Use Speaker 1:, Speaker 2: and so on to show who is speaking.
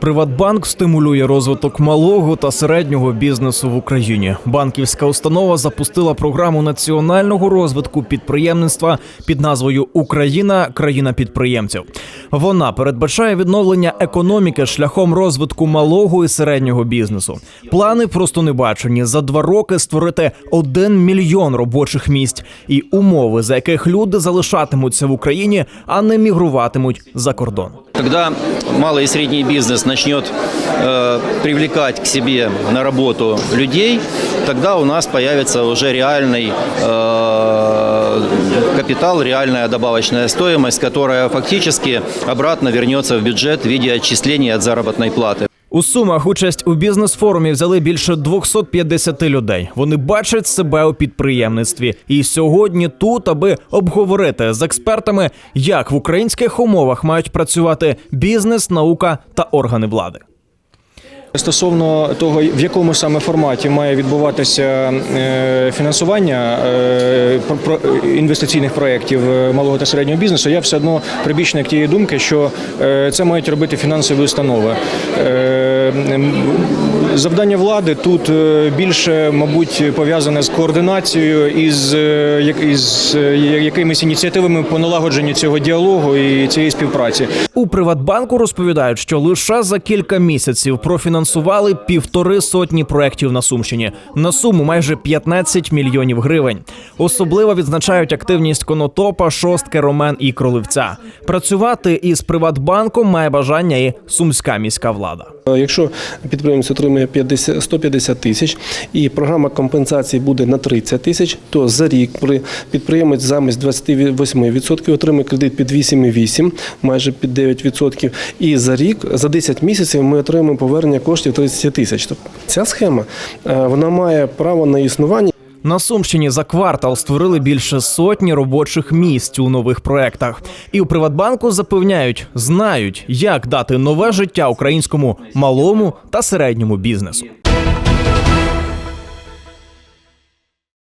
Speaker 1: Приватбанк стимулює розвиток малого та середнього бізнесу в Україні. Банківська установа запустила програму національного розвитку підприємництва під назвою Україна країна підприємців. Вона передбачає відновлення економіки шляхом розвитку малого і середнього бізнесу. Плани просто не бачені за два роки створити один мільйон робочих місць і умови, за яких люди залишатимуться в Україні, а не мігруватимуть за кордон.
Speaker 2: Когда малый и средний бизнес начнет э, привлекать к себе на работу людей, тогда у нас появится уже реальный э, капитал, реальная добавочная стоимость, которая фактически обратно вернется в бюджет в виде отчислений от заработной платы.
Speaker 1: У Сумах участь у бізнес-форумі взяли більше 250 людей. Вони бачать себе у підприємництві. І сьогодні тут, аби обговорити з експертами, як в українських умовах мають працювати бізнес, наука та органи влади.
Speaker 3: Стосовно того, в якому саме форматі має відбуватися е, фінансування е, інвестиційних проєктів е, малого та середнього бізнесу, я все одно прибічник тієї думки, що це мають робити фінансові установи. Завдання влади тут більше, мабуть, пов'язане з координацією із, із якимись ініціативами по налагодженню цього діалогу і цієї співпраці.
Speaker 1: У Приватбанку розповідають, що лише за кілька місяців профінансували півтори сотні проєктів на Сумщині на суму майже 15 мільйонів гривень. Особливо відзначають активність Конотопа, Шостки, Ромен і Кроливця. Працювати із Приватбанком має бажання і сумська міська влада.
Speaker 4: Е, Якщо підприємець отримує 50, 150 тисяч і програма компенсації буде на 30 тисяч, то за рік при підприємець замість 28% отримує кредит під 8,8, майже під 9%. І за рік, за 10 місяців ми отримуємо повернення коштів 30 тисяч. Тобто ця схема е, вона має право на існування.
Speaker 1: На Сумщині за квартал створили більше сотні робочих місць у нових проектах. І у Приватбанку запевняють, знають, як дати нове життя українському малому та середньому бізнесу.